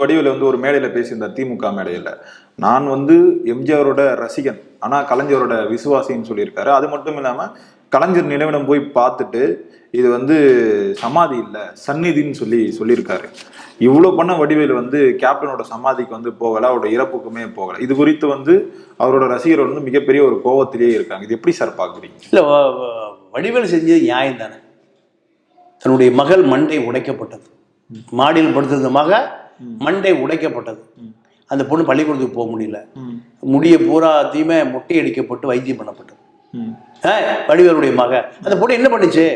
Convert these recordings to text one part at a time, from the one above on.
வடிவில் வந்து ஒரு மேடையில பேசியிருந்தார் திமுக மேடையில. நான் வந்து எம்ஜிஆரோட ரசிகன் ஆனா கலைஞரோட விசுவாசின்னு சொல்லியிருக்காரு. அது மட்டும் இல்லாம கலைஞர் நினைவிடம் போய் பார்த்துட்டு இது வந்து சமாதி இல்ல சந்நிதின்னு சொல்லி சொல்லியிருக்காரு. இவ்வளவு பண்ண வடிவேல் வந்து கேப்டனோட சமாதிக்கு வந்து போகல அவரோட இறப்புக்குமே போகல. இது குறித்து வந்து அவரோட ரசிகர்கள் வந்து மிகப்பெரிய ஒரு கோவத்திலேயே இருக்காங்க. இது எப்படி சார் பாக்குறீங்க? இல்லை வடிவேல் செஞ்சது நியாயம் தானே தன்னுடைய மகள் மண்டை உடைக்கப்பட்டது. மாடியில் படுத்திருந்த மக மண்டை உடைக்கப்பட்டது. அந்த பொண்ணு பள்ளிக்கூடத்துக்கு போக முடியல. முடிய பூராத்தையுமே மொட்டை அடிக்கப்பட்டு வைத்தியம் பண்ணப்பட்டது. வடிவேலுடைய மக. அந்த பொண்ணு என்ன பண்ணுச்சு?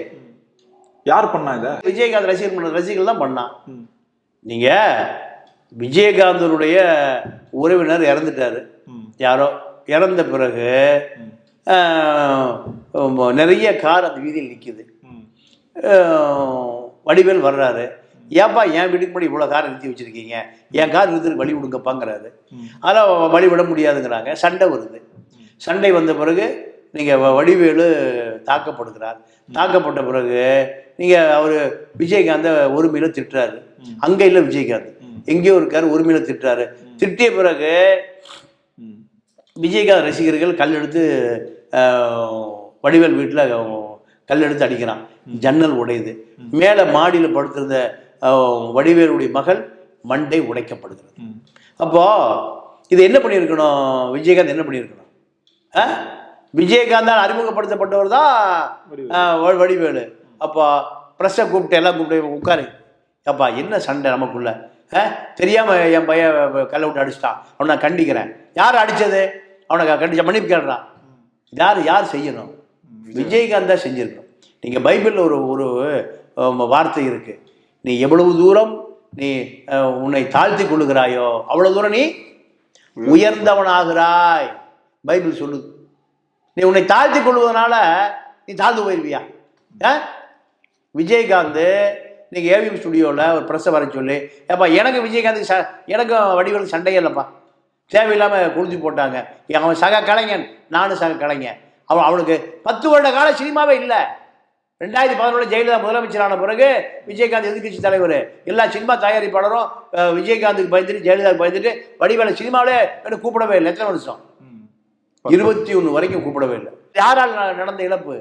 யார் பண்ணா இத? விஜயகாந்த் ரசிகர் மன்ற ரசிகர்கள் தான் பண்ணான். நீங்க விஜயகாந்தனுடைய உறவினர் இறந்துட்டாரு. யாரோ? இறந்த பிறகு நிறைய கார் அந்த வீதியில் நிற்கிது. வடிவேல் வர்றாரு. ஏன்பா என் வீட்டுக்கு முன்னாடி இவ்வளோ கார் நிறுத்தி வச்சிருக்கீங்க? என் கார் நிறுத்துக்கு வழி விடுங்கப்பாங்கிறாரு அதெல்லாம் வழி விட முடியாதுங்கிறாங்க. சண்டை வருது. சண்டை வந்த பிறகு நீங்கள் வடிவேலு தாக்கப்படுகிறார் தாக்கப்பட்ட பிறகு நீங்கள் அவர் விஜயகாந்த ஒருமையில திட்டுறாரு. அங்கே இல்லை விஜயகாந்த். எங்கேயோ இருக்காரு ஒருமையில திட்டுறாரு. திட்டிய பிறகு. விஜயகாந்த் ரசிகர்கள் கல் எடுத்து வடிவேல் வீட்டில் கல் எடுத்து அடிக்கிறான். ஜன்னல் உடையுது. மேலே மாடியில் படுத்திருந்த வடிவேலுடைய மகள் மண்டை உடைக்கப்படுகிறது. அப்போ இது என்ன பண்ணியிருக்கணும்? விஜயகாந்த் என்ன பண்ணியிருக்கணும்? ஆ? விஜயகாந்தால் அறிமுகப்படுத்தப்பட்டவர் தான் வடிவேலு. அப்போ ப்ரெஸ்ஸை கூப்பிட்டு எல்லாம் கூப்பிட்டு உட்காரு. அப்பா என்ன சண்டை நமக்குள்ள? தெரியாம என் பையன் கல்லை விட்டு அடிச்சிட்டான். அவனை நான் கண்டிக்கிறேன். யார் அடிச்சது? அவனை கண்டிச்ச மன்னிப்பு யார் யார் செய்யணும்? விஜயகாந்த். தான் செஞ்சிருக்கணும். நீங்க பைபிளில் ஒரு ஒரு வார்த்தை இருக்கு. நீ எவ்வளவு தூரம் நீ உன்னை தாழ்த்தி கொள்ளுகிறாயோ அவ்வளவு தூரம் நீ உயர்ந்தவனாகிறாய். பைபிள் சொல்லுது. நீ உன்னை தாழ்த்தி கொள்வதனால நீ தாழ்ந்து போயிருவியா? ஆ? விஜயகாந்த் இன்னைக்கு ஏவிஎம் ஸ்டுடியோவில் ஒரு ப்ரெஸ்ஸை வர சொல்லி ஏப்பா எனக்கு விஜயகாந்த் ச எனக்கும் வடிவலுக்கு சண்டையே இல்லைப்பா. தேவையில்லாமல் குளிச்சு போட்டாங்க. அவன் சக கலைஞன் நானும் சக கலைஞன். அவன் அவனுக்கு பத்து வருட கால சினிமாவே இல்லை. ரெண்டாயிரத்தி பதினொன்று ஜெயலலிதா முதலமைச்சரான பிறகு விஜயகாந்த் எதிர்க்கட்சி தலைவர். எல்லா சினிமா தயாரிப்பாளரும் விஜயகாந்துக்கு பயந்துட்டு ஜெயலலிதாவுக்கு பயந்துட்டு வடிவேல சினிமாவிலே எனக்கு கூப்பிடவே இல்லை. எத்தனை வருஷம். இருபத்தி ஒன்று வரைக்கும் கூப்பிடவே இல்லை. யாரால் நடந்த இழப்பு?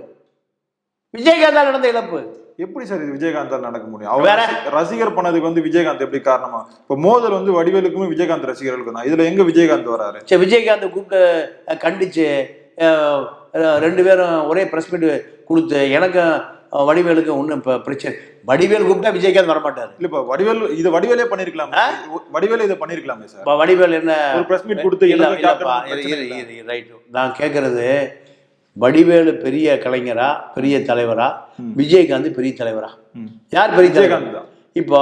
விஜயகாந்தால் நடந்த இழப்பு. எப்படி சார் இது விஜயகாந்தால் நடக்க முடியும்? அவர் ரசிகர் பண்ணதுக்கு வந்து விஜயகாந்த் எப்படி காரணமா? இப்ப மோதல் வந்து வடிவேலுக்குமே விஜயகாந்த் ரசிகர்களுக்கும் தான் இதுல எங்க விஜயகாந்த் வராரு? சரி விஜயகாந்த் கூப்பிட்டு கண்டிச்சு ரெண்டு பேரும் ஒரே ப்ரெஸ் மீட் கொடுத்து எனக்கும் அஹ், வடிவேலுக்கும் ஒன்றும் இப்போ பிரச்சனை வடிவேல் கூப்பிட்டா விஜயகாந்த் வரமாட்டார். இல்ல இப்ப வடிவேல் இது வடிவேலே பண்ணிருக்கலாமே. வடிவேலே இதை பண்ணிருக்கலாமே சார். இப்போ வடிவேல் என்ன? ஒரு பிரஸ் மீட் கொடுத்து இல்ல, right. நான் கேட்கறது வடிவேலு பெரிய கலைஞரா பெரிய தலைவரா? விஜயகாந்த் பெரிய தலைவரா. யார் பெரிய தலைவர்? இப்போ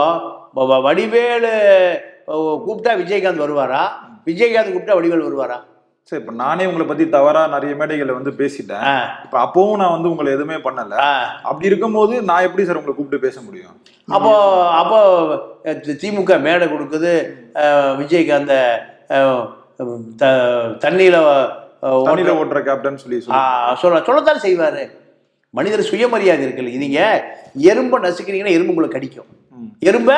வடிவேலு கூப்பிட்டா விஜயகாந்த் வருவாரா? விஜயகாந்த் கூப்பிட்டா வடிவேல் வருவாரா? சரி இப்ப நானே உங்களை பத்தி தவறா நிறைய மேடைகள்ல வந்து பேசிட்டேன். இப்ப அப்பவும் நான் வந்து உங்களை எதுவுமே பண்ணல. அப்படி இருக்கும்போது நான் எப்படி சார் உங்களை கூப்பிட்டு பேச முடியும்? அப்போ அப்போ திமுக மேடை கொடுக்குது. விஜயகாந்த தண்ணியில தண்ணியில ஓட்டுற கேப்டன் சொல்லி சொல்லி சொல்ல சொல்லத்தான் செய்வாரு. மனிதர் சுயமரியாதை இருக்குல்ல. நீங்க எறும்பை நசுக்கிறீங்கன்னா எறும்பு உங்களை கடிக்கும். எறும்பை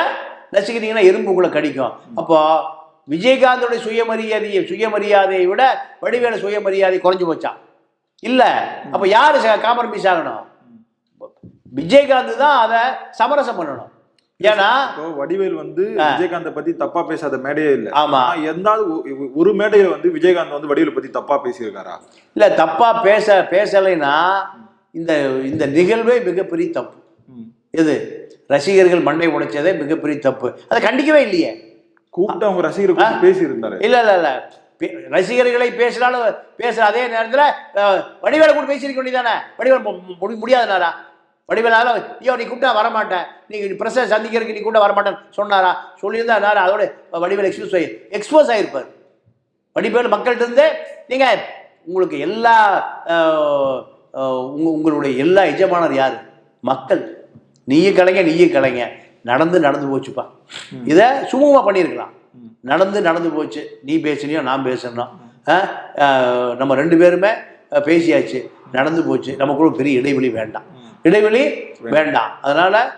நசுக்கிறீங்கன்னா எறும்பு உங்களை கடிக்கும். அப்போ விஜயகாந்தோட சுயமரியாதையை சுயமரியாதையை விட வடிவேல சுயமரியாதை குறைஞ்சு போச்சான் இல்ல. அப்ப யாரு காம்ப்ரமைஸ் ஆகணும்? விஜயகாந்த் தான் அதை சமரசம் பண்ணணும். ஏன்னா வடிவேல் வந்து விஜயகாந்த பத்தி தப்பா பேசாத மேடையே இல்ல. ஆமா. எந்தாவது ஒரு மேடையில வந்து விஜயகாந்த் வந்து வடிவேல் பத்தி தப்பா பேசியிருக்காரா? இல்ல தப்பா பேச பேசலைன்னா இந்த இந்த நிகழ்வே மிகப்பெரிய தப்பு. எது? ரசிகர்கள் மண்டை உடைச்சதே மிகப்பெரிய தப்பு. அதை கண்டிக்கவே இல்லையே. கூப்பிட்டு அவங்க ரசிகர் கூப்பிட்டு பேசி இருந்தாரு இல்ல இல்ல இல்ல. ரசிகர்களை பேசினாலும் பேசுற அதே நேரத்துல வடிவேலை கூட பேசியிருக்க வேண்டியதானே வடிவேல் முடியாதுனாரா? வடிவேலால ஐயோ நீ கூப்பிட்டா வரமாட்டேன். நீ பிரச சந்திக்கிறதுக்கு நீ கூப்பிட்டா வரமாட்டேன்னு சொன்னாரா? சொல்லியிருந்தா நேரம் அதோட வடிவேல் எக்ஸ்பியூஸ் ஆகி எக்ஸ்போஸ் ஆகிருப்பார் வடிவேல் மக்கள்கிட்ட இருந்து நீங்க உங்களுக்கு எல்லா உங்களுடைய எல்லா எஜமானர் யாரு? மக்கள். நீயும் கலைங்க நீயும் கலைங்க. நடந்து நடந்து போச்சுப்பா. இதை சுமூகமா பண்ணியிருக்கலாம். நடந்து நடந்து போச்சு. நீ பேசுனியோ நான் பேசணும் நம்ம ரெண்டு பேருமே பேசியாச்சு. நடந்து போச்சு. நமக்குள்ள பெரிய இடைவெளி வேண்டாம். இடைவெளி வேண்டாம். அதனால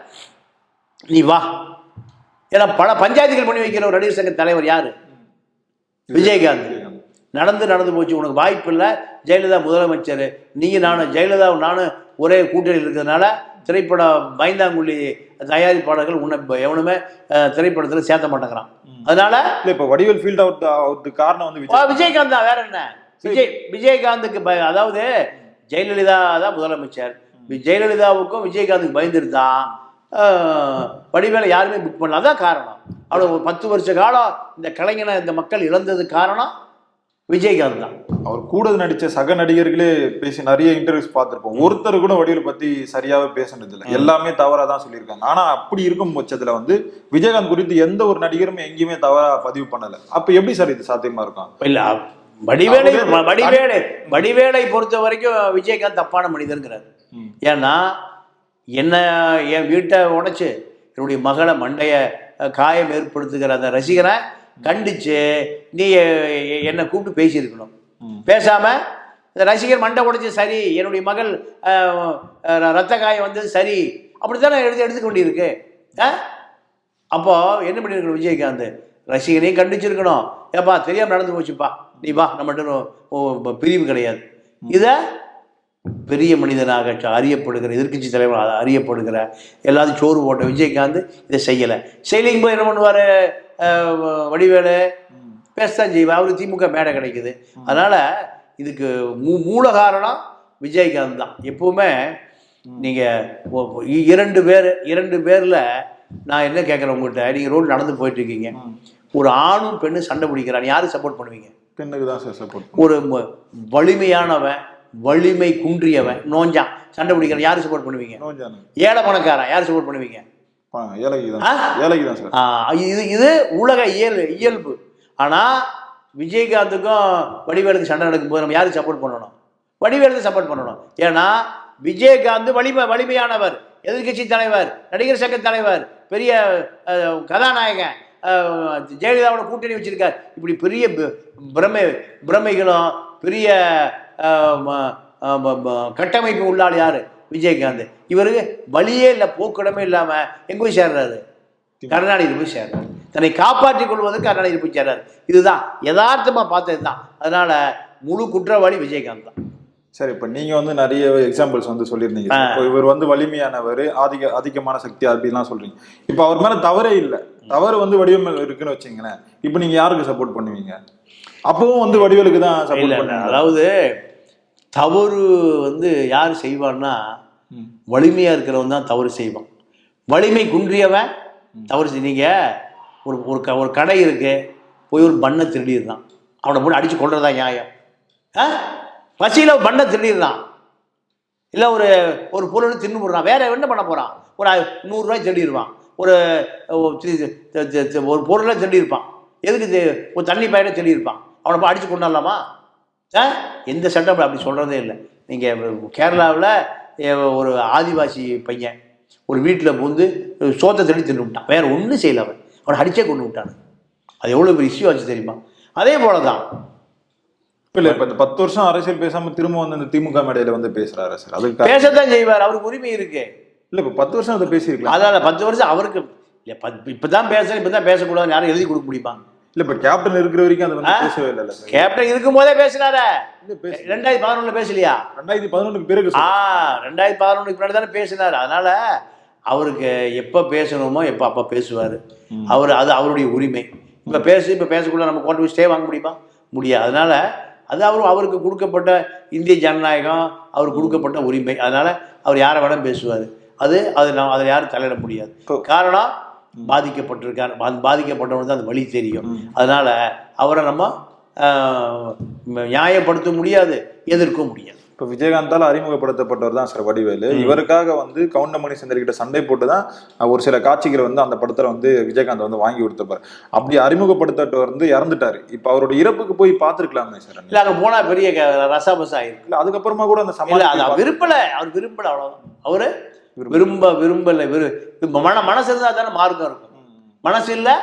நீ வா. ஏன்னா பல பஞ்சாயத்துகள் பண்ணி வைக்கிற ஒரு நடிகர் சங்க தலைவர் யாரு? விஜயகாந்த். நடந்து நடந்து போச்சு. உனக்கு வாய்ப்பு இல்லை. ஜெயலலிதா முதலமைச்சர். நீங்கள் நானும் ஜெயலலிதாவும் நானும் ஒரே கூட்டணியில் இருக்கிறதுனால திரைப்பட பயந்தாங்குழி தயாரிப்பாளர்கள் உன்னை எவனுமே திரைப்படத்தில் சேர்த்த மாட்டேங்கிறான். அதனால இல்ல இப்ப வடிவேல் ஃபீல்ட் அவுட் அவருக்கு காரணம் வந்து விஜயகாந்த் தான் வேற என்ன? விஜய் விஜயகாந்துக்கு பய அதாவது ஜெயலலிதா தான் முதலமைச்சர். ஜெயலலிதாவுக்கும் விஜயகாந்துக்கு பயந்துருந்தான் வடிவேலை யாருமே புக் பண்ணல. அதான் காரணம். அவ்வளோ ஒரு பத்து வருஷ காலம் இந்த கலைஞனை இந்த மக்கள் இழந்தது காரணம் விஜயகாந்த் தான். அவர் கூட நடிச்ச சக நடிகர்களே பேசி நிறைய இன்டர்வியூஸ் பார்த்திருப்போம். ஒருத்தர் கூட வடிவேல் பத்தி சரியாவே பேசுனது இல்ல. எல்லாமே தவறா தான் சொல்லியிருக்காங்க. ஆனா அப்படி இருக்கும் பட்சத்துல வந்து விஜயகாந்த் குறித்து எந்த ஒரு நடிகரும் எங்கேயுமே தவறா பதிவு பண்ணல. அப்ப எப்படி சார் இது சாத்தியமா இருக்கும்? இல்ல வடிவேலை வடிவேலை வடிவேலை பொறுத்த வரைக்கும் விஜயகாந்த் தப்பான மனிதருங்கிறார். ஏன்னா என்ன என் வீட்டை உடைச்சு என்னுடைய மகளை மண்டைய காயம் ஏற்படுத்துகிற அந்த ரசிகரை கண்டிச்சு நீ என்னை கூப்பிட்டு பேசியிருக்கணும். ம். பேசாம இந்த ரசிகர் மண்டை உடைச்சு சரி என்னுடைய மகள் ரத்த காயம் வந்தது சரி அப்படித்தானே எடுத்து எடுத்துக்க வேண்டியிருக்கு ஆ? அப்போ என்ன பண்ணியிருக்கணும் விஜயகாந்த்? ரசிகனையும் கண்டிச்சிருக்கணும். ஏப்பா தெரியாம நடந்து போச்சுப்பா. நீ வா நம்மகிட்ட பிரிவு கிடையாது. இதை பெரிய மனிதனாக அறியப்படுகிற எதிர்க்கட்சி தலைவர் அறியப்படுகிற எல்லாத்தையும் சோறு போட்ட விஜயகாந்த் இதை செய்யலை. செய்யலைங்க போய் என்ன பண்ணுவார்? வடிவேலு பேசத்தான் செய்வார். அவருக்கு திமுக மேடை கிடைக்குது. அதனால இதுக்கு மூ மூல காரணம் விஜயகாந்த் தான். எப்பவுமே நீங்கள் இரண்டு பேர் இரண்டு பேரில் நான் என்ன கேட்குறேன் உங்கள்கிட்ட? நீங்கள் ரோடு நடந்து போயிட்டு இருக்கீங்க ஒரு ஆணும் பெண்ணும் சண்டை பிடிக்கிறான். யாரு சப்போர்ட் பண்ணுவீங்க? பெண்ணுக்கு தான் சார் சப்போர்ட் ஒரு வலிமையானவன் வலிமை குன்றியவன். நோஞ்சான் சண்டை பிடிக்கிறான் யாரு சப்போர்ட் பண்ணுவீங்க? ஏழை பணக்காரன் யார் சப்போர்ட் பண்ணுவீங்க? இது இது உலக இயல் இயல்பு. ஆனால் விஜயகாந்துக்கும் வடிவேலுக்கு சண்டை நடக்கும்போது நம்ம யாருக்கு சப்போர்ட் பண்ணணும்? வடிவேலுக்கு சப்போர்ட் பண்ணணும். ஏன்னா விஜயகாந்த் வலிமை வலிமையானவர். எதிர்க்கட்சி தலைவர் நடிகர் சங்க தலைவர் பெரிய கதாநாயகன் ஜெயலலிதாவோட கூட்டணி வச்சிருக்கார். இப்படி பெரிய பிரமை பிரமைகளும் பெரிய கட்டமைப்பு உள்ளாள் யாரு? விஜயகாந்த். இவருக்கு வழியே இல்லை போக்கிடமே இல்லாம எங்க போய் சேர்றாரு? கருணாநிதி போய் சேர்றாரு. தன்னை காப்பாற்றிக் கொள்வதற்கு கருணாநிதி போய் சேர்றாரு. இதுதான் யதார்த்தமா பார்த்தது தான் அதனால முழு குற்றவாளி விஜயகாந்த் தான். சரி இப்ப நீங்க வந்து நிறைய எக்ஸாம்பிள்ஸ் வந்து சொல்லியிருந்தீங்க. இவர் வந்து வலிமையானவர் அதிக அதிகமான சக்தி அப்படிலாம் சொல்றீங்க. இப்ப அவர் மேல தவறே இல்ல. தவறு வந்து வடிவம் மேல இருக்குன்னு வச்சுங்களேன் இப்ப நீங்க யாருக்கு சப்போர்ட் பண்ணுவீங்க? அப்பவும் வந்து வடிவேலுக்கு தான் சப்போர்ட். பண்ணுவீங்க அதாவது தவறு வந்து யார் செய்வான்னா. வலிமையா இருக்கிறவன் தான் தவறு செய்வான். வலிமை குன்றியவன் தவறு செய் நீங்க ஒரு ஒரு க ஒரு கடை இருக்கு போய் ஒரு பண்ணை திருடிடுறான். அவனை போட்டு அடிச்சு கொள்றதா நியாயம்? ஆ? பசியில் பண்ணை திருடிடுறான். இல்லை ஒரு ஒரு பொருள் தின்னு போடுறான். வேற என்ன பண்ண போறான்? ஒரு நூறுரூவாய் திருடிடுவான். ஒரு ஒரு பொருளை திருடியிருப்பான் எதுக்கு ஒரு தண்ணி பயிரை திருடியிருப்பான் அவனை போய் அடிச்சு கொண்டாடலாமா? ஆ? எந்த சட்டம் அப்படி சொல்கிறதே இல்லை. நீங்கள் கேரளாவில் ஒரு ஆதிவாசி பையன் ஒரு வீட்டில் புகுந்து சோத்தை திருடி தின்னு விட்டான். வேற ஒன்றும் செய்யல அவன். அவனை அடிச்சே கொண்டு விட்டான். அது எவ்வளோ பெரிய இஷ்யூ ஆச்சு தெரியுமா? அதே போல தான் இல்ல இப்ப இந்த பத்து வருஷம் அரசியல் பேசாம திரும்ப வந்து இந்த திமுக மேடையில வந்து பேசுறாரு சார்? அதுக்கு பேசத்தான் செய்வார். அவருக்கு உரிமை இருக்கு. இல்ல இப்ப பத்து வருஷம் அதை பேசியிருக்கலாம். அதால பத்து வருஷம் அவருக்கு இல்லை பத் இப்போ தான் பேசுகிறேன் இப்போ தான் பேசக்கூடாதுன்னு யாரும் எழுதி கொடுக்க முடியுமா? இல்ல இப்ப கேப்டன் இருக்கிற வரைக்கும் அதை வந்து? பேசவே இல்ல கேப்டன் இருக்கும் போதே பேசினாரே. பேச- ரெண்டாயிரத்தி பதினொன்றுல பேசலையா? ரெண்டாயிரத்தி பதினொன்றுக்கு பிறகு ஆ. ரெண்டாயிரத்தி பதினொன்றுக்கு முன்னாடி தானே பேசினார். அதனால அவருக்கு எப்போ பேசணுமோ எப்போ அப்போ பேசுவார். அவர் அது அவருடைய உரிமை. இப்போ பேசு இப்போ பேசக்குள்ள நம்ம கோர்ட்டு ஸ்டே வாங்க முடியுமா? முடியாது. அதனால அது அவர் அவருக்கு கொடுக்கப்பட்ட இந்திய ஜனநாயகம் அவருக்கு கொடுக்கப்பட்ட உரிமை. அதனால அவர் யாரை வேணால் பேசுவார். அது அது நான் அதில் யாரும் தலையிட முடியாது. காரணம் பாதிக்கப்பட்டிருக்கார். பா- பாதிக்கப்பட்டவனுக்கு தான் அந்த வழி தெரியும். அதனால அவரை நம்ம நியாயப்படுத்த முடியாது எதிர்க்க முடியாது. இப்ப விஜயகாந்தால அறிமுகப்படுத்தப்பட்டவர் தான் சார் வடிவேலு. இவருக்காக வந்து கவுண்டமணி சுந்தரி கிட்ட சண்டை போட்டு தான் ஒரு சில காட்சிகளை வந்து அந்த படத்துல வந்து விஜயகாந்த் வந்து வாங்கி கொடுத்துருப்பாரு. அப்படி அறிமுகப்படுத்தப்பட்டவர் வந்து இறந்துட்டாரு. இப்ப அவரோட இறப்புக்கு போய் பார்த்திருக்கலாமே சார் இல்லை அங்கே போனால் பெரிய க- ரசாபசா ஆயிருக்கு. இல்ல அதுக்கப்புறமா கூட அந்த இல்லை சமாளி அது அவர் விரும்பல அவர் விரும்பல அவ்வளோதான் அவரு விரும்ப விரும்பல விரு மன மனசு இருந்தால் தானே மார்க்கம் இருக்கும். மனசு இல்லை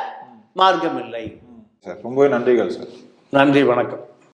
மார்க்கம் இல்லை. சார் ரொம்பவே நன்றிகள் சார். நன்றி வணக்கம்.